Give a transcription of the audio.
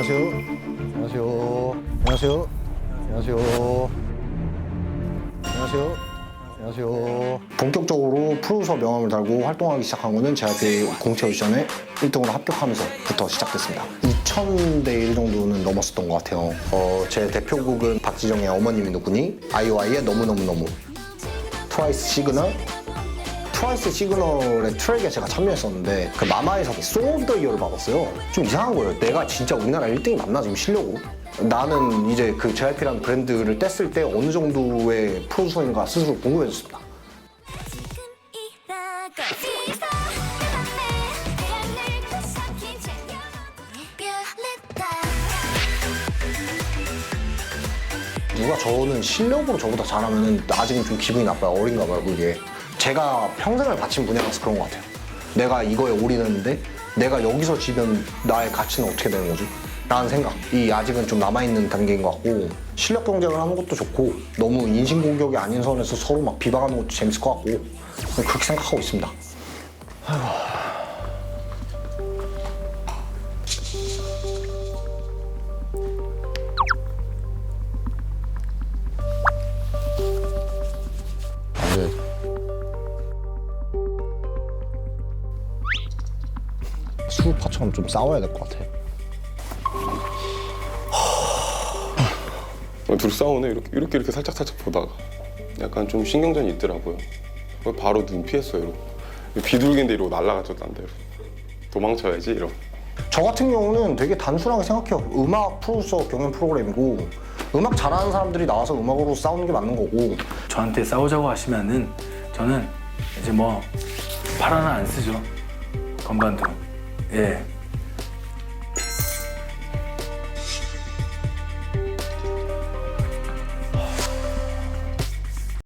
안녕하세요. 안녕하세요. 안녕하세요. 안녕하세요. 안녕하세요. 안녕하세요. 본격적으로 프로듀서 명함을 달고 활동하기 시작한 거는 JYP 공채 오디션에 1등으로 합격하면서부터 시작됐습니다. 2,000대 1 정도는 넘었었던 것 같아요. 어, 제 대표곡은 박지정의 어머님이 누구니, 아이오아이의 너무너무너무, 트와이스 시그널, 트와이스 시그널의 트랙에 제가 참여했었는데 그 마마에서 송 오브 더 이어를 받았어요. 좀 이상한 거예요. 내가 진짜 우리나라 1등이 맞나 지금 실력으로? 나는 이제 그 JYP라는 브랜드를 뗐을 때 어느 정도의 프로듀서인가 스스로 궁금해졌습니다. 누가 저는 실력으로 저보다 잘하면 아직은 좀 기분이 나빠요. 어린가 봐요, 그게. 제가 평생을 바친 분야라서 그런 것 같아요. 내가 이거에 올인했는데 내가 여기서 지면 나의 가치는 어떻게 되는 거지? 라는 생각이 아직은 좀 남아있는 단계인 것 같고 실력 경쟁을 하는 것도 좋고 너무 인신공격이 아닌 선에서 서로 막 비방하는 것도 재밌을 것 같고 그렇게 생각하고 있습니다. 수우파처럼 좀 싸워야 될 것 같아. 어, 둘이 싸우네 이렇게 이렇게 이렇게 살짝 살짝 보다가 약간 좀 신경전이 있더라고요. 바로 눈 피했어요. 이러고. 비둘기인데 이러고 날아갔었단데 도망쳐야지 이러고. 저 같은 경우는 되게 단순하게 생각해요. 음악 프로듀서 경연 프로그램이고 음악 잘하는 사람들이 나와서 음악으로 싸우는 게 맞는 거고 저한테 싸우자고 하시면은 저는 이제 뭐 팔 하나 안 쓰죠 건반도 예